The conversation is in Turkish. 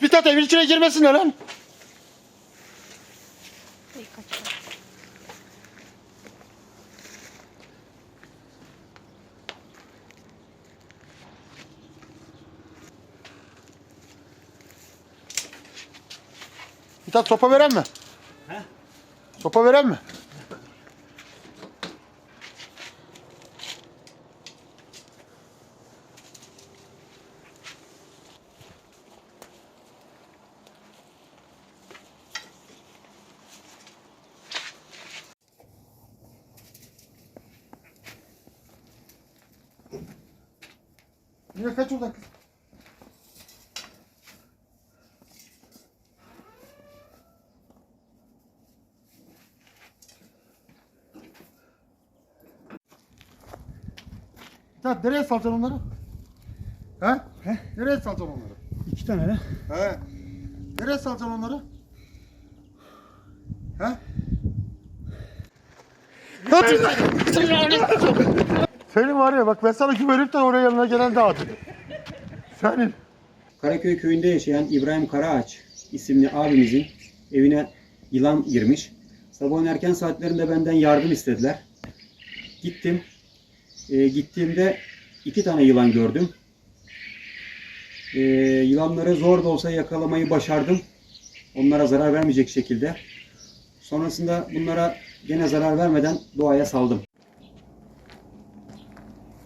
Mithat evin içine girmesin lan? Mithat sopa veren mi? He? Sopa veren mi? Niye kaç oradan kız? Mithat nereye salacaksın onları? He? He? Nereye salacaksın onları? İki tane de. He. Nereye salacaksın onları? He? Senin var ya bak ben sana güvenip de oraya yanına gelen dağıtın. Senin. Karaköy köyünde yaşayan İbrahim Karaağaç isimli abimizin evine yılan girmiş. Sabahın erken saatlerinde benden yardım istediler. Gittim. Ee, gittiğimde iki tane yılan gördüm. Ee, yılanları zor da olsa yakalamayı başardım. Onlara zarar vermeyecek şekilde. Sonrasında bunlara gene zarar vermeden doğaya saldım.